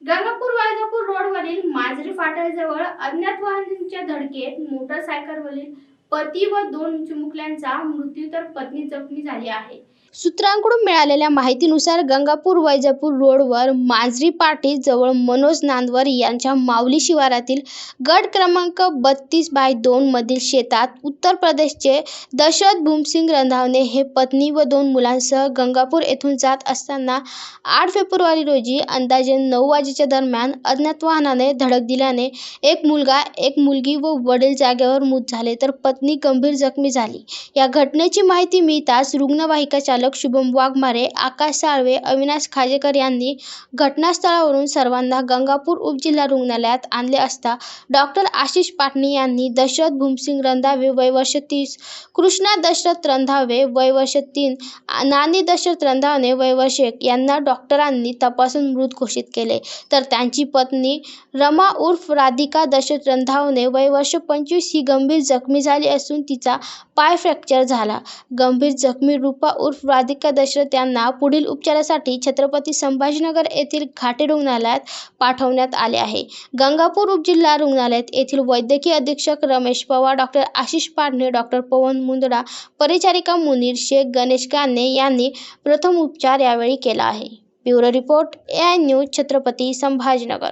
गंगापूर वैजापूर रोडवरील मांजरी फाट्याजवळ अज्ञात वाहनांच्या धडकेत मोटरसायकलवरील पती व दोन चिमुकल्यांचा मृत्यू तर पत्नी जखमी झाली आहे. सूत्रांकडून मिळालेल्या माहितीनुसार गंगापूर वैजापूर रोडवर मांजरी पाटी जवळ मनोज नांदवर यांच्या माऊली शिवारातील गट क्रमांक बत्तीस बाय दोन मधील शेतात उत्तर प्रदेशचे दशरथ भूमसिंग रंधावणे हे पत्नी व दोन मुलांसह गंगापूर येथून जात असताना आठ फेब्रुवारी रोजी अंदाजे नऊ वाजेच्या दरम्यान अज्ञात वाहनाने धडक दिल्याने एक मुलगा एक मुलगी व वडील जागेवर मूत झाले. तर पत्नी गंभीर जखमी झाली. या घटनेची माहिती मिळताच रुग्णवाहिका संचालक शुभम वाघमारे आकाश साळवे अविनाश खाजेकर यांनी घटनास्थळावरून सर्वांना गंगापूर उपजिल्हा रुग्णालयात आणले असता डॉक्टर आशिष पाटणी यांनी दशरथ भूमसिंग रंधावे वय वर्ष तीस कृष्णा दशरथ रंधावे वय वर्ष तीन नानी दशरथ रंधावणे वय वर्ष एक यांना डॉक्टरांनी तपासून मृत घोषित केले. तर त्यांची पत्नी रमा उर्फ राधिका दशरथ रंधावणे वय वर्ष पंचवीस ही गंभीर जखमी झाली असून तिचा पाय फ्रॅक्चर झाला. गंभीर जखमी रूपा उर्फ राधिका दशरथ यांना पुढील उपचारासाठी छत्रपती संभाजीनगर येथील घाटे रुग्णालयात पाठवण्यात आले आहे. गंगापूर उपजिल्हा रुग्णालयात येथील वैद्यकीय अधीक्षक रमेश पवार डॉक्टर आशिष पाडणे डॉक्टर पवन मुंदडा परिचारिका मुनीर शेख गणेश गाने यांनी प्रथम उपचार यावेळी केला आहे. Bureau report A I news Chhatrapati Sambhajinagar.